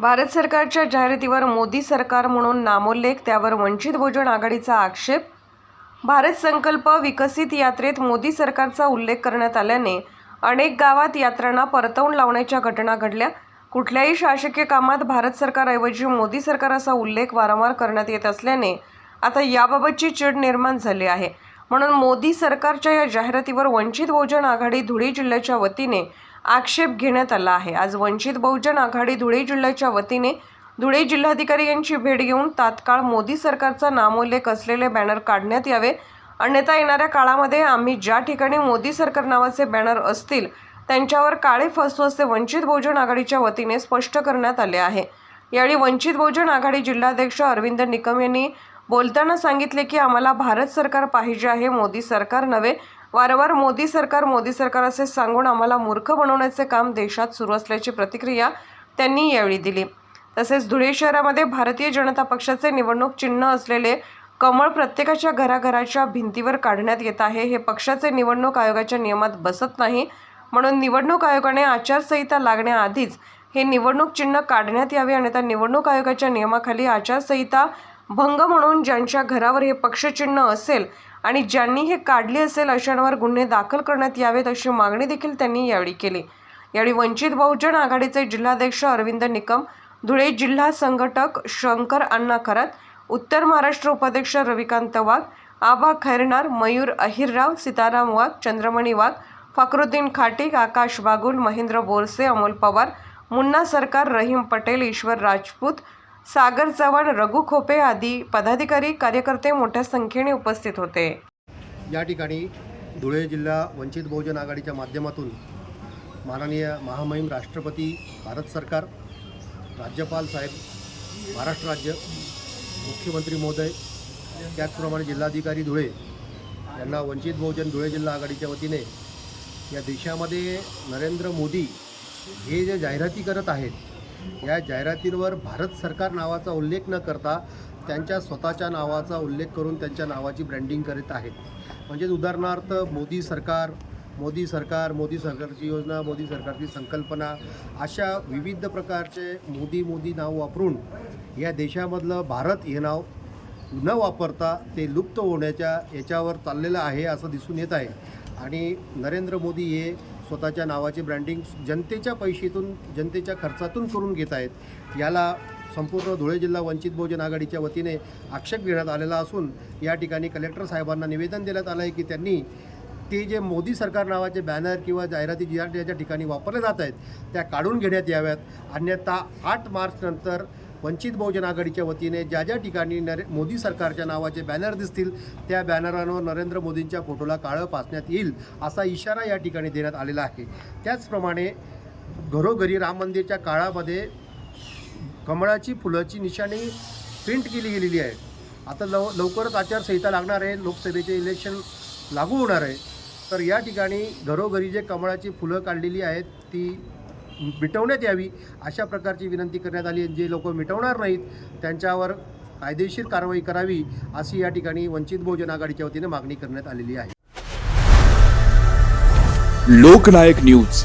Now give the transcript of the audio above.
भारत सरकारच्या जाहिरातीवर मोदी सरकार म्हणून नामोल्लेख त्यावर वंचित बहुजन आघाडीचा आक्षेप? भारत संकल्प विकसित यात्रेत मोदी सरकारचा उल्लेख करण्यात आल्याने अनेक गावात यात्रांना परतवून लावण्याच्या घटना घडल्या. कुठल्याही शासकीय कामात भारत सरकारऐवजी मोदी सरकार असा उल्लेख वारंवार करण्यात येत असल्याने आता याबाबतची चिड निर्माण झाली आहे. म्हणून मोदी सरकारच्या या जाहिरातीवर वंचित बहुजन आघाडी धुळे जिल्ह्याच्या वतीने आक्षेप घेण्यात आला आहे. आज वंचित बहुजन आघाडी धुळे जिल्ह्याच्या वतीने धुळे जिल्हाधिकारी यांची भेट घेऊन तात्काळ मोदी सरकारचा नामोल्लेख असलेले बॅनर काढण्यात यावे. अन्यथा येणाऱ्या काळामध्ये आम्ही ज्या ठिकाणी मोदी सरकार नावाचे बॅनर असतील त्यांच्यावर काळे फसू असे वंचित बहुजन आघाडीच्या वतीने स्पष्ट करण्यात आले आहे. यावेळी वंचित बहुजन आघाडी जिल्हाध्यक्ष अरविंद निकम यांनी बोलताना सांगितले की आम्हाला भारत सरकार पाहिजे आहे मोदी सरकार नव्हे. वारंवार मोदी सरकार मोदी सरकार असे सांगून आम्हाला मूर्ख बनवण्याचे काम देशात सुरू असल्याची प्रतिक्रिया त्यांनी यावेळी दिली. तसेच धुळे शहरामध्ये भारतीय जनता पक्षाचे निवडणूक चिन्ह असलेले कमळ प्रत्येकाच्या घराघराच्या भिंतीवर काढण्यात येत आहे. हे पक्षाचे निवडणूक आयोगाच्या नियमात बसत नाही. म्हणून निवडणूक आयोगाने आचारसंहिता लागण्याआधीच हे निवडणूक चिन्ह काढण्यात यावे आणि त्या निवडणूक आयोगाच्या नियमाखाली आचारसंहिता भंग म्हणून ज्यांच्या घरावर हे पक्षचिन्ह असेल आणि ज्यांनी हे काढले असेल अशांवर गुन्हे दाखल करण्यात यावेत अशी मागणी देखील त्यांनी यावेळी केली. यावेळी वंचित बहुजन आघाडीचे जिल्हाध्यक्ष अरविंद निकम धुळे जिल्हा संघटक शंकर अण्णा खरात उत्तर महाराष्ट्र उपाध्यक्ष रविकांत वाघ आबा खैरनार मयूर अहिरराव सीताराम वाघ चंद्रमणी वाघ फखरुद्दीन खाटीक आकाश बागुल महेंद्र बोरसे अमोल पवार मुन्ना सरकार रहीम पटेल ईश्वर राजपूत सागर चव्हाण रघु खोपे आदी पदाधिकारी कार्यकर्ते मोठ्या संख्येने उपस्थित होते. या ठिकाणी धुळे जिल्हा वंचित बहुजन आघाडीच्या माध्यमातून माननीय महामहिम राष्ट्रपती भारत सरकार राज्यपाल साहेब महाराष्ट्र राज्य मुख्यमंत्री महोदय त्याचप्रमाणे जिल्हाधिकारी धुळे यांना वंचित बहुजन धुळे जिल्हा आघाडीच्या वतीने या देशामध्ये नरेंद्र मोदी हे जे जाहिराती करत आहेत या जाहिरातींवर भारत सरकार नावाचा उल्लेख न करता त्यांच्या स्वतःच्या नावाचा उल्लेख करून त्यांच्या नावाची ब्रँडिंग करीत आहेत. म्हणजेच उदाहरणार्थ मोदी सरकार मोदी सरकार मोदी सरकारची योजना मोदी सरकारची संकल्पना अशा विविध प्रकारचे मोदी मोदी नाव वापरून या देशामधलं भारत हे नाव न वापरता ते लुप्त होण्याच्या याच्यावर चाललेलं आहे असं दिसून येत आहे. आणि नरेंद्र मोदी हे स्वतःच्या नावाचे ब्रँडिंग जनतेच्या पैशातून जनतेच्या खर्चातून करून घेत आहेत. याला संपूर्ण धुळे जिल्हा वंचित बहुजन आघाडीच्या वतीने आक्षेप घेण्यात आलेला असून या ठिकाणी कलेक्टर साहेबांना निवेदन देण्यात आलं आहे की त्यांनी ते जे मोदी सरकार नावाचे बॅनर किंवा जाहिराती ज्या ज्या ठिकाणी वापरले जात आहेत त्या काढून घेण्यात याव्यात. अन्यथा आठ मार्चनंतर वंचित बहुजन आघाडीच्या वतीने ज्या ज्या ठिकाणी नरे मोदी सरकारच्या नावाचे बॅनर दिसतील त्या बॅनरांवर नरेंद्र मोदींच्या फोटोला काळं पाचण्यात येईल असा इशारा या ठिकाणी देण्यात आलेला आहे. त्याचप्रमाणे घरोघरी राम मंदिरच्या काळामध्ये कमळाची फुलाची निशाणी प्रिंट केली गेलेली आहे. आता लव लवकरच आचारसंहिता लागणार आहे लोकसभेचे इलेक्शन लागू होणार आहे. तर या ठिकाणी घरोघरी जे कमळाची फुलं काढलेली आहेत ती मिटवण्यात यावी अशा प्रकारची विनंती करण्यात आली जे लोक मिटवणार नाहीत त्यांच्यावर कायदेशीर कारवाई करावी अशी या ठिकाणी वंचित बहुजन आघाडीच्या वतीने मागणी करण्यात आलेली आहे. लोकनायक न्यूज.